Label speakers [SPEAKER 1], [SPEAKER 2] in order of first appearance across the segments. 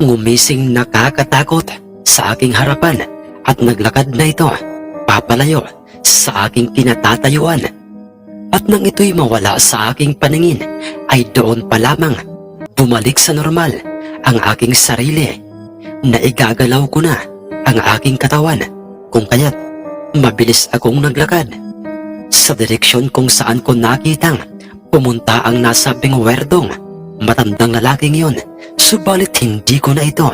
[SPEAKER 1] ngumising nakakatakot sa aking harapan at naglakad na ito. Papalayo sa aking kinatatayuan. At nang ito'y mawala sa aking paningin ay doon pa lamang bumalik sa normal ang aking sarili. Na igagalaw ko na ang aking katawan kung kaya't mabilis akong naglakad. Sa direksyon kung saan ko nakitang pumunta ang nasabing werdong matandang lalaking yon subalit hindi ko na ito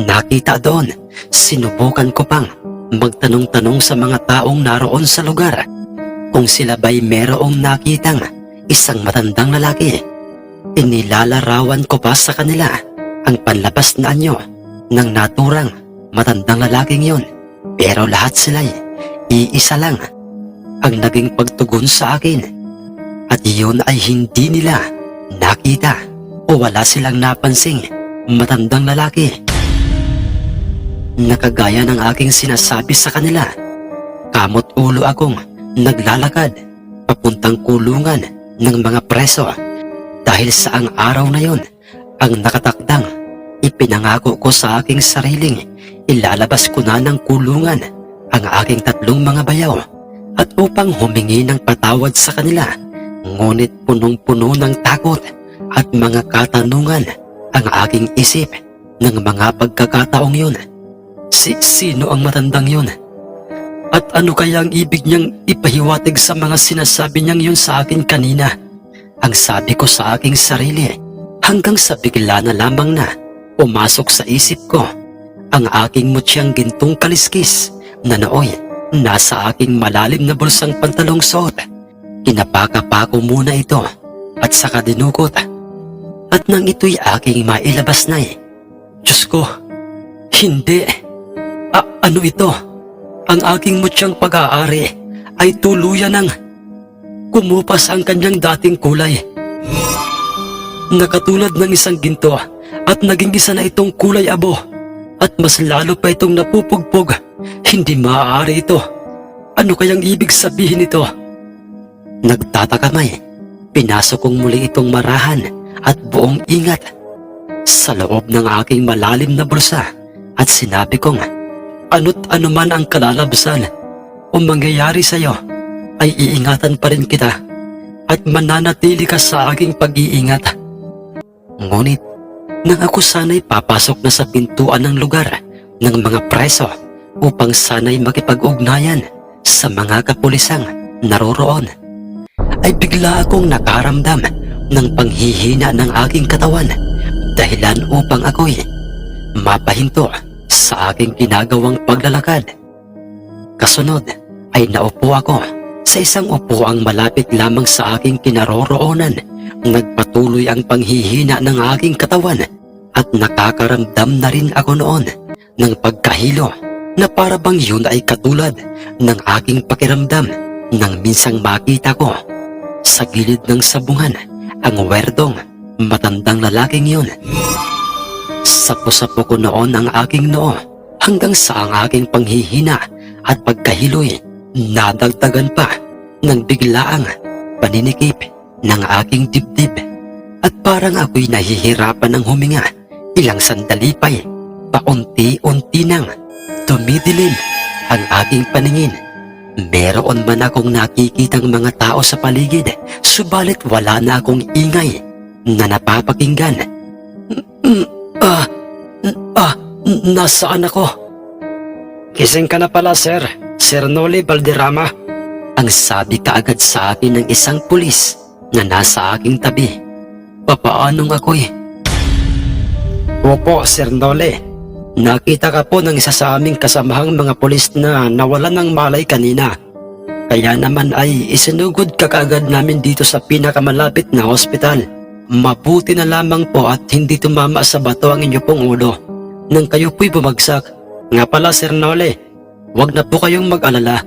[SPEAKER 1] nakita doon. Sinubukan ko pang magtanong-tanong sa mga taong naroon sa lugar. Kung sila ba'y merong nakitang isang matandang lalaki inilalarawan ko pa sa kanila ang panlabas na anyo ng naturang matandang lalaking yon pero lahat sila'y iisa lang ang naging pagtugon sa akin. At iyon ay hindi nila nakita o wala silang napansing matandang lalaki. Nakagaya ng aking sinasabi sa kanila, kamot ulo akong naglalakad papuntang kulungan ng mga preso dahil sa ang araw na yon ang nakatakdang ipinangako ko sa aking sariling ilalabas ko na ng kulungan ang aking tatlong mga bayaw at upang humingi ng patawad sa kanila ngunit punong-puno ng takot at mga katanungan ang aking isip ng mga pagkakataong yun. Si sino ang matandang yun? At ano kaya ang ibig niyang ipahiwatig sa mga sinasabi niyang yun sa akin kanina? Ang sabi ko sa aking sarili hanggang sa bigla na lamang na pumasok sa isip ko ang aking mutyang gintong kaliskis na nooy nasa aking malalim na bulsang pantalong suot. Kinapaka pa ko muna ito at saka dinukot. At nang ito'y aking mailabas na eh. Diyos ko, hindi. A- ano ito? Ang aking mutyang pag-aari ay tuluyan ng kumupas ang kanyang dating kulay. Nakatulad ng isang ginto at naging isa na itong kulay abo at mas lalo pa itong napupugpog. Hindi maaari ito. Ano kayang ibig sabihin ito? Nagtataka may, pinasok kong muli itong marahan at buong ingat sa loob ng aking malalim na bulsa at sinabi kong ano't ano man ang kalalabsan o mangyayari sa iyo ay iingatan pa rin kita at mananatili ka sa aking pag-iingat. Ngunit nang ako sana'y papasok na sa pintuan ng lugar ng mga preso upang sana'y makipag-ugnayan sa mga kapulisang naroroon, ay bigla akong nakaramdam ng panghihina ng aking katawan dahilan upang ako'y mapahinto sa aking ginagawang paglalakad. Kasunod ay naupo ako sa isang upuang malapit lamang sa aking kinaroroonan. Nagpatuloy ang panghihina ng aking katawan at nakakaramdam na rin ako noon ng pagkahilo na para bang yun ay katulad ng aking pakiramdam nang minsang makita ko sa gilid ng sabungan ang werdong matandang lalaking yun. Sapo-sapo ko noon ang aking noo hanggang sa ang aking panghihina at pagkahiloy nadagdagan pa ng biglaang paninikip ng aking dibdib at parang ako'y nahihirapan ng huminga ilang sandali pa'y paunti-unti nang tumidilim ang aking paningin. Meron man akong nakikitang mga tao sa paligid, subalit wala na akong ingay na napapakinggan. Mm, Ah, mm, ah, mm, nasaan ako? Kising ka na pala, sir. Sir Noli Valderrama. Ang sabi kaagad sa akin ng isang pulis na nasa aking tabi. Papaanong ako'y? Opo, Sir Noli. Nakita ka po ng isa sa aming kasamahang mga pulis na nawalan ng malay kanina. Kaya naman ay isinugod ka kaagad namin dito sa pinakamalapit na hospital. Mabuti na lamang po at hindi tumama sa bato ang inyo pong ulo nang kayo po'y bumagsak. Nga pala Sir Nole, wag na po kayong mag-alala.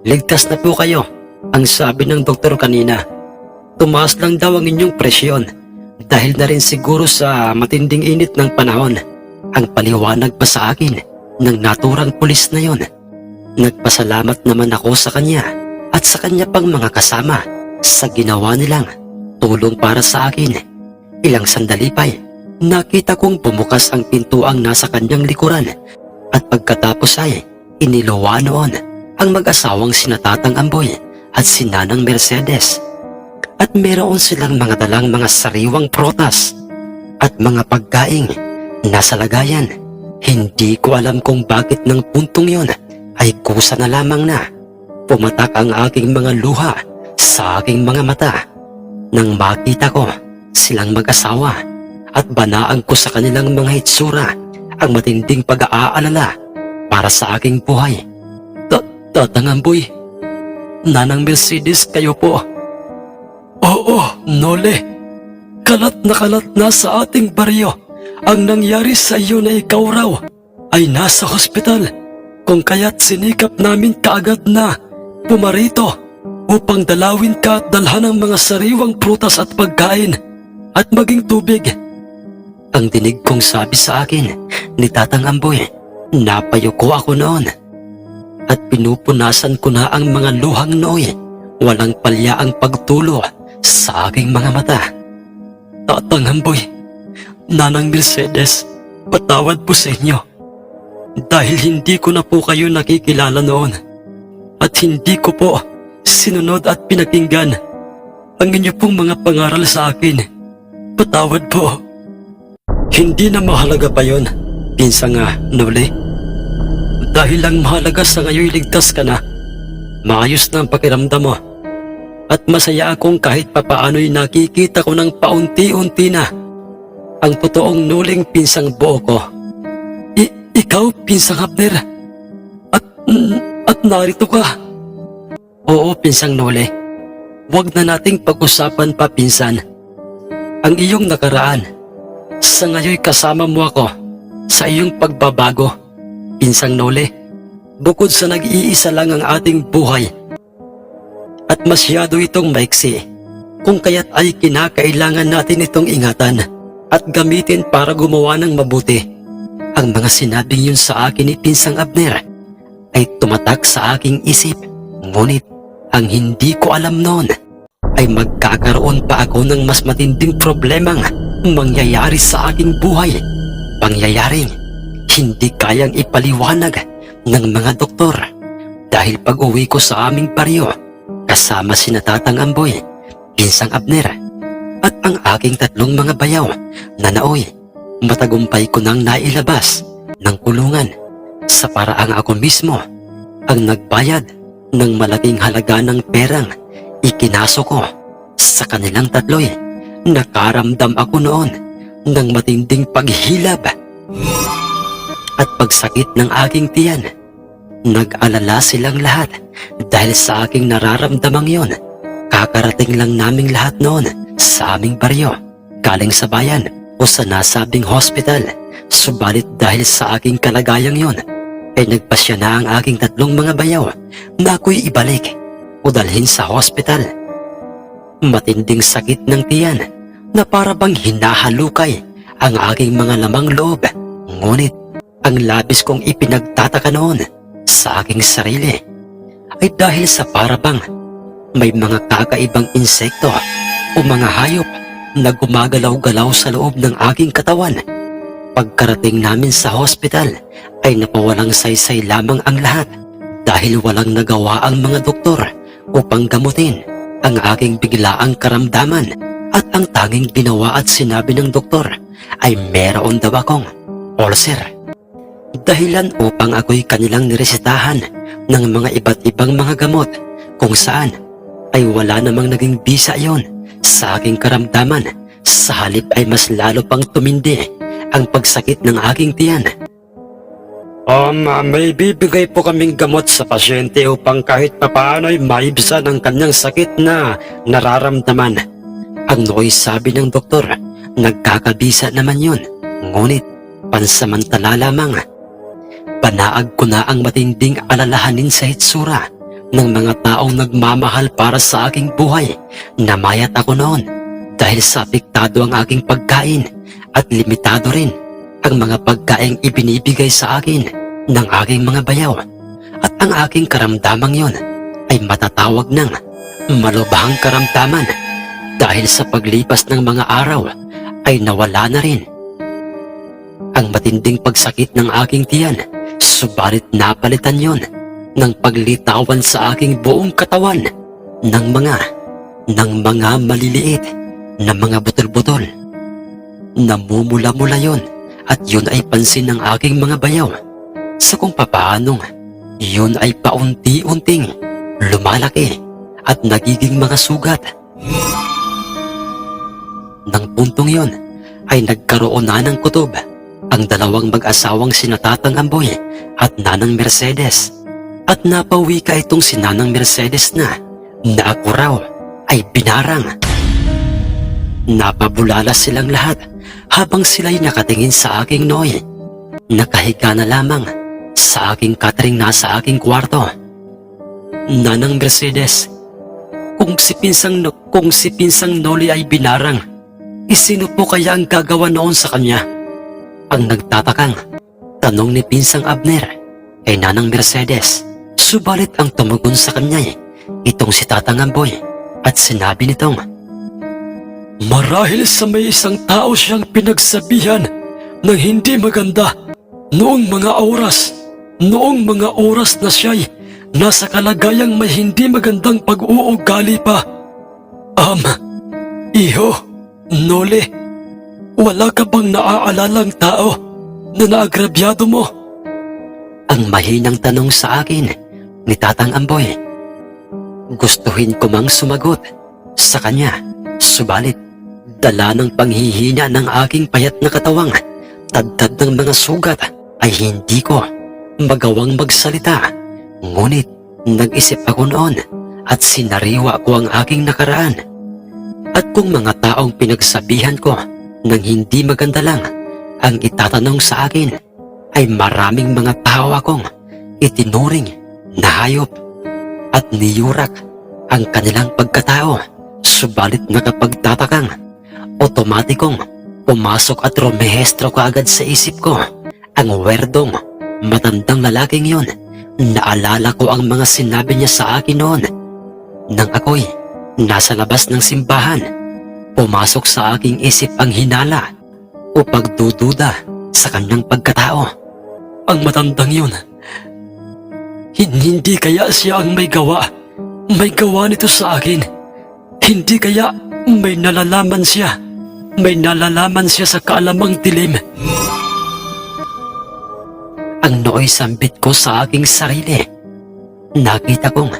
[SPEAKER 1] Ligtas na po kayo, ang sabi ng doktor kanina. Tumaas lang daw ang inyong presyon dahil na rin siguro sa matinding init ng panahon. Ang paliwanag pa sa akin ng naturang pulis na yon. Nagpasalamat naman ako sa kanya at sa kanya pang mga kasama sa ginawa nilang tulong para sa akin. Ilang sandali pa'y nakita kong bumukas ang pintuang nasa kanyang likuran at pagkatapos ay iniluwa noon ang mag-asawang sinatatang Amboy at sinanang Mercedes. At meron silang mga dalang mga sariwang protas at mga pagkaing nasa lagayan. Hindi ko alam kung bakit ng puntong yon ay kusa na lamang na pumatak ang aking mga luha sa aking mga mata nang makita ko silang mag-asawa at banaan ko sa kanilang mga hitsura ang matinding pag-aalala para sa aking buhay. Ta- Tatangamboy, nanang Mercedes kayo po. Oo, Nole. Kalat na kalat na sa ating baryo. Ang nangyari sa iyo na ikaw raw ay nasa hospital. Kung kaya't sinikap namin kaagad na pumarito upang dalawin ka at dalhan ng mga sariwang prutas at pagkain at maging tubig. Ang dinig kong sabi sa akin ni Tatang Amboy, napayo ko ako noon at pinupunasan ko na ang mga luhang nooy. Walang palya ang pagtulo sa aking mga mata. Tatang Amboy, Nanang Mercedes, patawad po sa inyo. Dahil hindi ko na po kayo nakikilala noon. At hindi ko po sinunod at pinakinggan ang inyo pong mga pangaral sa akin. Patawad po. Hindi na mahalaga pa yon, pinsa nga, Nole. Dahil lang mahalaga sa ngayon ligtas ka na. Maayos na ang pakiramdam mo. At masaya akong kahit papaano'y nakikita ko ng paunti-unti na ang totoong nuling pinsang buo ko. I- ikaw, pinsang Abner. At, mm, at narito ka. Oo, pinsang Nole. Huwag na nating pag-usapan pa, pinsan. Ang iyong nakaraan. Sa ngayon kasama mo ako sa iyong pagbabago, pinsang Nole. Bukod sa nag-iisa lang ang ating buhay. At masyado itong maiksi. Kung kaya't ay kinakailangan natin itong ingatan at gamitin para gumawa ng mabuti. Ang mga sinabing yun sa akin ni Pinsang Abner ay tumatak sa aking isip. Ngunit ang hindi ko alam noon ay magkakaroon pa ako ng mas matinding problemang mangyayari sa aking buhay. Pangyayaring hindi kayang ipaliwanag ng mga doktor dahil pag uwi ko sa aming baryo kasama si Natatang Amboy, Pinsang Abner at ang aking tatlong mga bayaw na naoy matagumpay ko nang nailabas ng kulungan sa paraang ako mismo ang nagbayad ng malaking halaga ng perang ikinaso ko sa kanilang tatloy. Nakaramdam ako noon ng matinding paghilab at pagsakit ng aking tiyan. Nag-alala silang lahat dahil sa aking nararamdamang yon. Kakarating lang naming lahat noon sa aming baryo, galing sa bayan o sa nasabing hospital. Subalit dahil sa aking kalagayang yon, ay nagpasya na ang aking tatlong mga bayaw na ako'y ibalik o dalhin sa hospital. Matinding sakit ng tiyan na para bang hinahalukay ang aking mga lamang loob. Ngunit ang labis kong ipinagtataka noon sa aking sarili ay dahil sa parabang may mga kakaibang insekto o mga hayop na gumagalaw-galaw sa loob ng aking katawan. Pagkarating namin sa hospital ay napawalang saysay lamang ang lahat dahil walang nagawa ang mga doktor upang gamutin ang aking biglaang karamdaman at ang tanging ginawa at sinabi ng doktor ay meron daw akong ulcer. Dahilan upang ako'y kanilang niresetahan ng mga iba't ibang mga gamot kung saan ay wala namang naging bisa yon sa aking karamdaman. Sa halip ay mas lalo pang tumindi ang pagsakit ng aking tiyan. Um, uh, may bibigay po kaming gamot sa pasyente upang kahit papaano ay maibsan ang kanyang sakit na nararamdaman. Ang nooy sabi ng doktor, nagkakabisa naman yun. Ngunit, pansamantala lamang. Panaag ko na ang matinding alalahanin sa hitsura ng mga taong nagmamahal para sa aking buhay. Namayat ako noon dahil sa apektado ang aking pagkain at limitado rin ang mga pagkaing ibinibigay sa akin ng aking mga bayaw. At ang aking karamdamang yon ay matatawag ng malubhang karamdaman dahil sa paglipas ng mga araw ay nawala na rin. Ang matinding pagsakit ng aking tiyan, subalit napalitan yon ng paglitawan sa aking buong katawan ng mga ng mga maliliit na mga butol-butol. Namumula-mula yon at yun ay pansin ng aking mga bayaw sa kung papaanong yun ay paunti-unting lumalaki at nagiging mga sugat. Nang puntong yon ay nagkaroon na ng kutob ang dalawang mag-asawang sinatatang Amboy at Nanang Mercedes at napawi ka itong si Nanang Mercedes na na ako raw ay binarang. Napabulala silang lahat habang sila'y nakatingin sa aking noy. Nakahiga na lamang sa aking katring nasa aking kwarto. Nanang Mercedes, kung si Pinsang, kung si Pinsang Noli ay binarang, isino po kaya ang gagawa noon sa kanya? Ang nagtatakang tanong ni Pinsang Abner kay Nanang Mercedes. Subalit ang tumugon sa kanya eh, itong si Tatang Amboy at sinabi nitong, Marahil sa may isang tao siyang pinagsabihan ng hindi maganda noong mga oras, noong mga oras na siya'y nasa kalagayang may hindi magandang pag-uugali pa. Am, iho, Nole, wala ka bang naaalalang tao na naagrabyado mo? Ang mahinang tanong sa akin ni Tatang Amboy. Gustuhin ko mang sumagot sa kanya, subalit dala ng panghihina ng aking payat na katawang, tadtad ng mga sugat ay hindi ko magawang magsalita. Ngunit nag-isip ako noon at sinariwa ko ang aking nakaraan. At kung mga taong pinagsabihan ko ng hindi maganda lang ang itatanong sa akin, ay maraming mga tao akong itinuring na hayop at niyurak ang kanilang pagkatao. Subalit nakapagtatakang, otomatikong pumasok at rumehestro ko agad sa isip ko ang werdong matandang lalaking yon. Naalala ko ang mga sinabi niya sa akin noon nang ako'y nasa labas ng simbahan. Pumasok sa aking isip ang hinala o pagdududa sa kanyang pagkatao. Ang matandang yun, hin- hindi kaya siya ang may gawa. May gawa nito sa akin. Hindi kaya may nalalaman siya. May nalalaman siya sa kaalamang dilim. Ang nooy sambit ko sa aking sarili. Nakita kong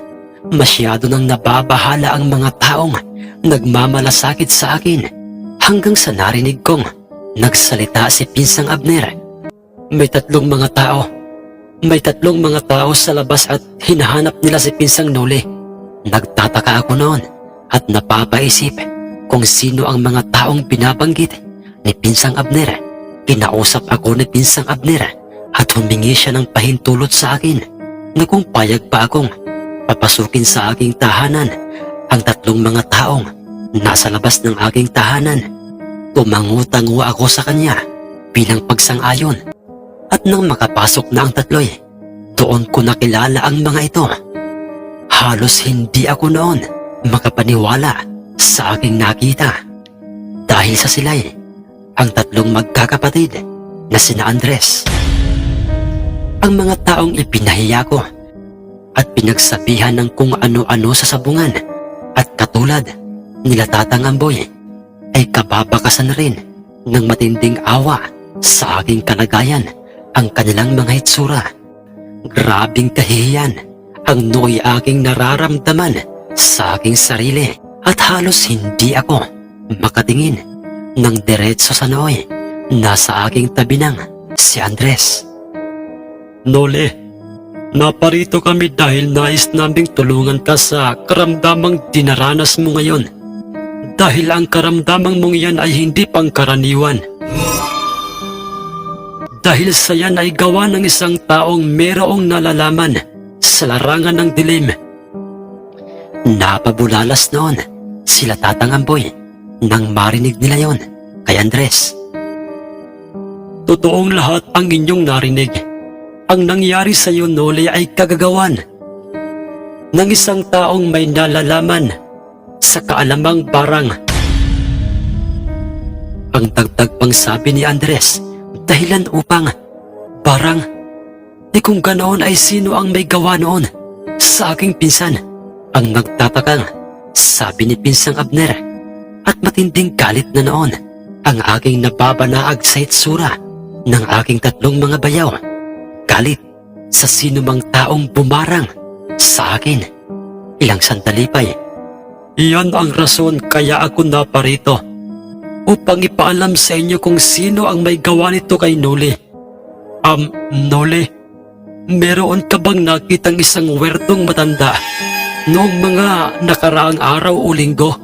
[SPEAKER 1] masyado nang nababahala ang mga taong nagmamalasakit sa akin hanggang sa narinig kong nagsalita si Pinsang Abner. May tatlong mga tao. May tatlong mga tao sa labas at hinahanap nila si Pinsang Noli. Nagtataka ako noon at napapaisip kung sino ang mga taong binabanggit ni Pinsang Abner. Kinausap ako ni Pinsang Abner at humingi siya ng pahintulot sa akin na kung payag pa akong papasukin sa aking tahanan ang tatlong mga taong nasa labas ng aking tahanan. Tumangutango ako sa kanya bilang pagsang-ayon at nang makapasok na ang tatloy, doon ko nakilala ang mga ito. Halos hindi ako noon makapaniwala sa aking nakita dahil sa silay ang tatlong magkakapatid na sina Andres. Ang mga taong ipinahiya ko at pinagsabihan ng kung ano-ano sa sabungan at katulad nila Tatang Amboy ay kababakasan rin ng matinding awa sa aking kalagayan ang kanilang mga itsura. Grabing kahihiyan ang nooy aking nararamdaman sa aking sarili at halos hindi ako makatingin ng diretso sa nooy. Nasa aking tabi ng si Andres. Nole, naparito kami dahil nais naming tulungan ka sa karamdamang dinaranas mo ngayon. Dahil ang karamdamang mong yan ay hindi pangkaraniwan. Dahil sa yan ay gawa ng isang taong merong nalalaman sa larangan ng dilim. Napabulalas noon sila tatang Amboy nang marinig nila yon kay Andres. Totoong lahat ang inyong narinig. Ang nangyari sa iyo, Noli, ay kagagawan ng isang taong may nalalaman sa kaalamang barang. Ang dagdag pang sabi ni Andres, dahilan upang barang di kung ganoon ay sino ang may gawa noon sa aking pinsan. Ang nagtatakang sabi ni Pinsang Abner at matinding galit na noon ang aking nababanaag sa itsura ng aking tatlong mga bayaw. Galit sa sino mang taong bumarang sa akin. Ilang sandali pa. Iyan ang rason kaya ako naparito upang ipaalam sa inyo kung sino ang may gawa nito kay Noli. Um, Noli, meron ka bang nakitang isang werdong matanda noong mga nakaraang araw o linggo?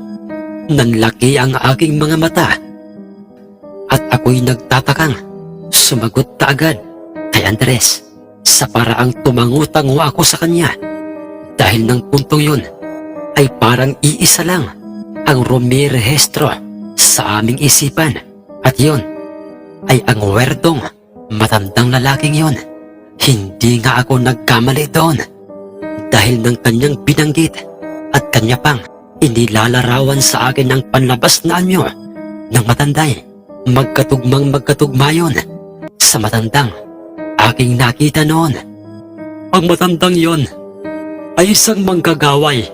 [SPEAKER 1] Nanlaki ang aking mga mata. At ako'y nagtatakang sumagot ka agad kay Andres sa paraang tumango-tango ako sa kanya. Dahil ng puntong yun ay parang iisa lang ang rumirehestro sa aming isipan at yun ay ang werdong matandang lalaking yon. Hindi nga ako nagkamali doon dahil ng kanyang binanggit at kanya pang inilalarawan sa akin ng panlabas na anyo ng matanday. Magkatugmang magkatugma yun sa matandang aking nakita noon. Ang matandang yon ay isang manggagaway,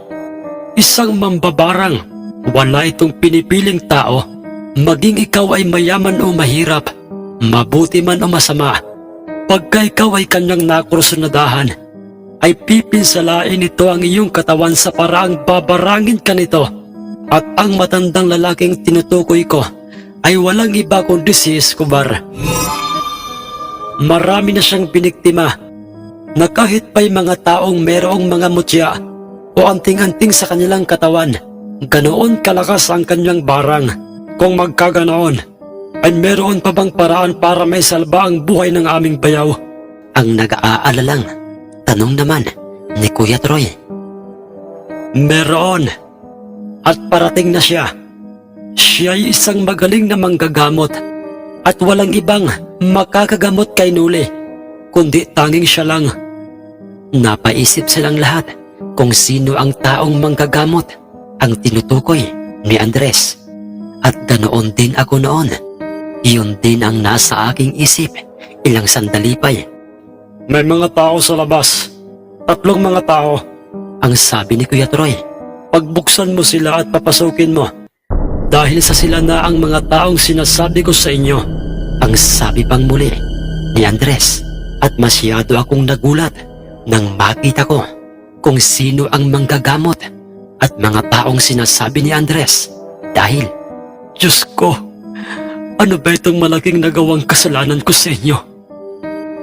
[SPEAKER 1] isang mambabarang, wala itong pinipiling tao, maging ikaw ay mayaman o mahirap, mabuti man o masama. Pagka ikaw ay kanyang nakursunadahan, ay pipinsalain ito ang iyong katawan sa paraang babarangin ka nito. At ang matandang lalaking tinutukoy ko ay walang iba kundi si Escobar. Marami na siyang biniktima na kahit pa'y mga taong merong mga mutya o anting-anting sa kanilang katawan, ganoon kalakas ang kanyang barang. Kung magkaganoon, ay meron pa bang paraan para may salba ang buhay ng aming bayaw? Ang nag-aalalang, tanong naman ni Kuya Troy. Meron. At parating na siya. Siya ay isang magaling na manggagamot at walang ibang makakagamot kay Nuli, kundi tanging siya lang. Napaisip silang lahat kung sino ang taong manggagamot ang tinutukoy ni Andres. At ganoon din ako noon. Iyon din ang nasa aking isip ilang sandali pa eh. May mga tao sa labas. Tatlong mga tao. Ang sabi ni Kuya Troy. Pagbuksan mo sila at papasukin mo. Dahil sa sila na ang mga taong sinasabi ko sa inyo. Ang sabi pang muli ni Andres. At masyado akong nagulat nang makita ko kung sino ang manggagamot at mga taong sinasabi ni Andres. Dahil, Diyos ko, ano ba itong malaking nagawang kasalanan ko sa inyo?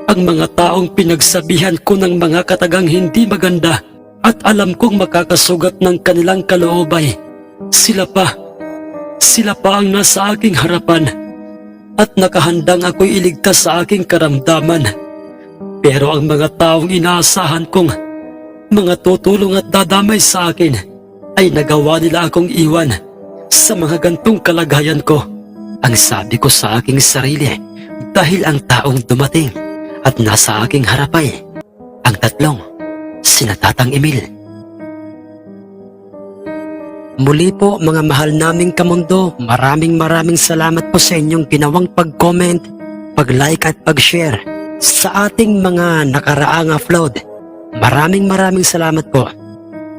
[SPEAKER 1] Ang mga taong pinagsabihan ko ng mga katagang hindi maganda at alam kong makakasugat ng kanilang kaloobay. Sila pa, sila pa ang nasa aking harapan at nakahandang ako'y iligtas sa aking karamdaman. Pero ang mga taong inaasahan kong mga tutulong at dadamay sa akin ay nagawa nila akong iwan sa mga gantong kalagayan ko. Ang sabi ko sa aking sarili dahil ang taong dumating at nasa aking harapay ang tatlong sinatatang Emil. Muli po mga mahal naming kamundo, maraming maraming salamat po sa inyong ginawang pag-comment, pag-like at pag-share sa ating mga nakaraang upload. Maraming maraming salamat po.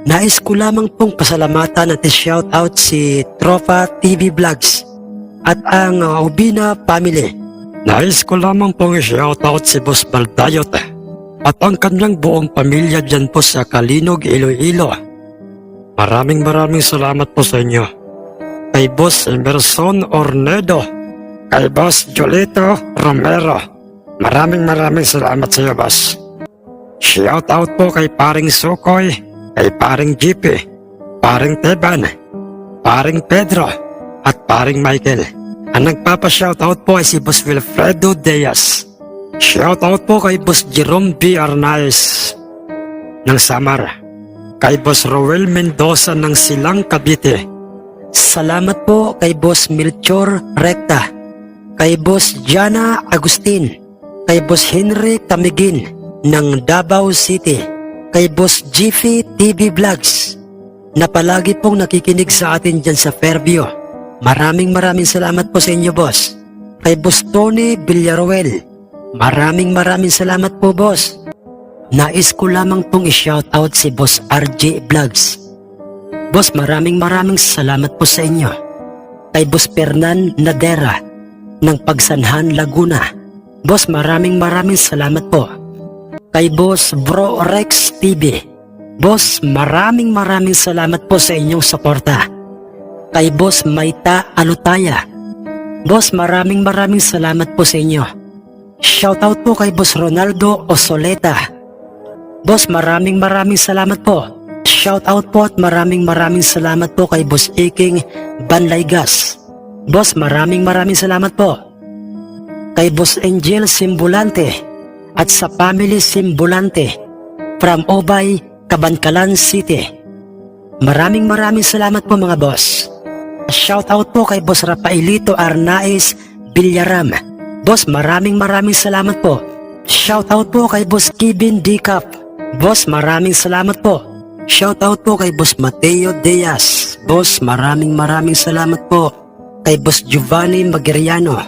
[SPEAKER 1] Nais ko lamang pong pasalamatan at shoutout si Tropa TV Vlogs at ang Ubina Family. Nais ko lamang pong shoutout si Boss Baldayot at ang kanyang buong pamilya dyan po sa Kalinog, Iloilo. Maraming maraming salamat po sa inyo. Kay Boss Emerson Ornedo, kay Boss Jolito Romero. Maraming maraming salamat sa iyo, Boss. Shout out po kay paring Sukoy, kay paring GP, paring Teban, paring Pedro at paring Michael. Ang nagpapa-shoutout po ay si Boss Wilfredo Diaz. Shoutout po kay Boss Jerome B. Arnaez ng Samar. Kay Boss Roel Mendoza ng Silang Cavite. Salamat po kay Boss Melchor Recta. Kay Boss Jana Agustin. Kay Boss Henry Tamigin ng Davao City. Kay Boss Jiffy TV Vlogs na palagi pong nakikinig sa atin dyan sa Fairview. Maraming maraming salamat po sa inyo, boss. Kay Boss Tony Villaruel, maraming maraming salamat po, boss. Nais ko lamang pong i-shoutout si Boss RJ Vlogs. Boss, maraming maraming salamat po sa inyo. Kay Boss Fernan Nadera ng Pagsanhan, Laguna. Boss, maraming maraming salamat po. Kay Boss Bro Rex TV. Boss, maraming maraming salamat po sa inyong suporta. Kay Boss Maita Alutaya. Boss, maraming maraming salamat po sa inyo. Shoutout po kay Boss Ronaldo Osoleta. Boss, maraming maraming salamat po. Shoutout po at maraming maraming salamat po kay Boss Iking Banlaygas. Boss, maraming maraming salamat po. Kay Boss Angel Simbulante at sa family Simbulante from Obay, Kabankalan City. Maraming maraming salamat po mga boss. Shoutout po kay Boss Rafaelito Arnaez Villaram. Boss, maraming maraming salamat po. Shoutout po kay Boss Kevin Dicap. Boss, maraming salamat po. Shoutout po kay Boss Mateo Diaz. Boss, maraming maraming salamat po. Kay Boss Giovanni Magiriano.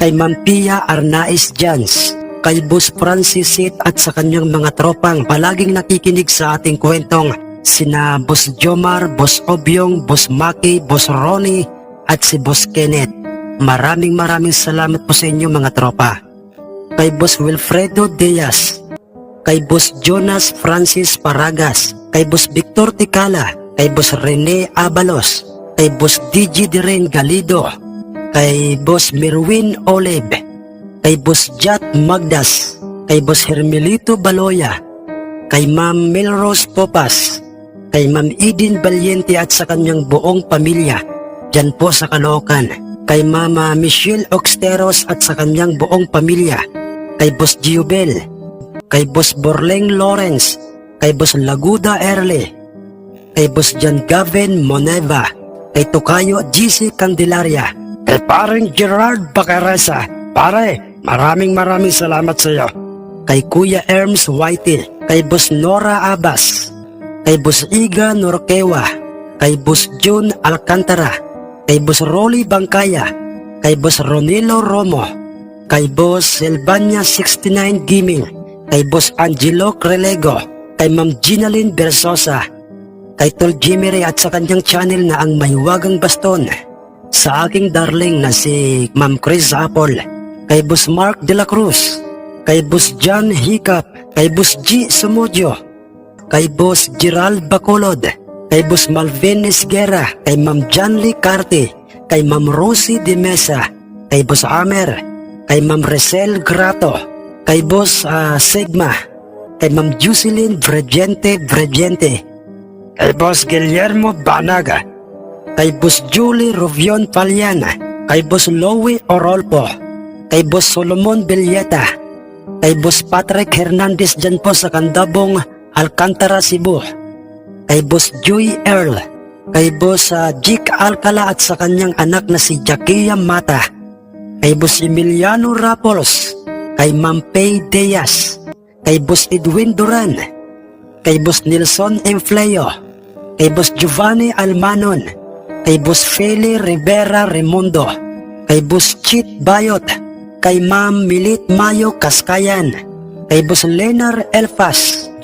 [SPEAKER 1] Kay Ma'am Pia Arnaez Jans. Kay Boss Francis Sit at sa kanyang mga tropang palaging nakikinig sa ating kwentong sina Boss Jomar, Boss Obyong, Boss Maki, Boss Ronnie at si Boss Kenneth. Maraming maraming salamat po sa inyo mga tropa. Kay Boss Wilfredo Diaz, kay Boss Jonas Francis Paragas, kay Boss Victor Ticala, kay Boss Rene Abalos, kay Boss DJ Diren Galido, kay Boss Merwin Olive, kay Boss Jat Magdas, kay Boss Hermelito Baloya, kay Ma'am Melrose Popas, kay Ma'am Eden Valiente at sa kanyang buong pamilya. Dyan po sa Caloocan, kay Mama Michelle Oxteros at sa kanyang buong pamilya, kay Boss Giobel, kay Boss Borleng Lawrence, kay Boss Laguda Erle, kay Boss John Gavin Moneva, kay Tokayo GC Candelaria, kay parang Gerard Bacaresa. Pare, maraming maraming salamat sa iyo. Kay Kuya Erms Whitey, kay Boss Nora Abbas, kay Boss Iga Norquewa, kay Boss June Alcantara, kay Boss Rolly Bangkaya, kay Boss Ronilo Romo, kay Boss Silvania 69 Gaming, kay Boss Angelo Crelego, kay Ma'am Ginalyn Bersosa, kay Tol Jimmy Ray at sa kanyang channel na ang Mahiwagang Baston, sa aking darling na si Ma'am Chris Apple, kay Boss Mark De La Cruz, kay Boss John Hiccup, kay Boss G. Sumudio, kay Boss Gerald Bacolod, kay Boss Malvin Esguera, kay Ma'am Janly Carte, kay Ma'am Rosie De Mesa, kay Boss Amer, kay Ma'am Resel Grato, kay Boss ah, Sigma, kay Ma'am Jocelyn Bregente Bregente, kay Boss Guillermo Banaga, kay Boss Julie Rovion Paliana, kay Boss Lowy Orolpo, kay Boss Solomon Villeta, kay Boss Patrick Hernandez dyan po sa Kandabong, Alcantara, Cebu, kay Boss Joy Earl, kay Boss ah, Jik Alcala at sa kanyang anak na si Jackia Mata, kay Boss Emiliano Rapolos, kay Ma'am Pay Diaz, kay Boss Edwin Duran, kay Boss Nelson Enfleo, kay Boss Giovanni Almanon, kay Boss Feli Rivera Remundo, kay Boss Chit Bayot, kay Ma'am Milit Mayo Kaskayan, kay Boss Lenar Elfas,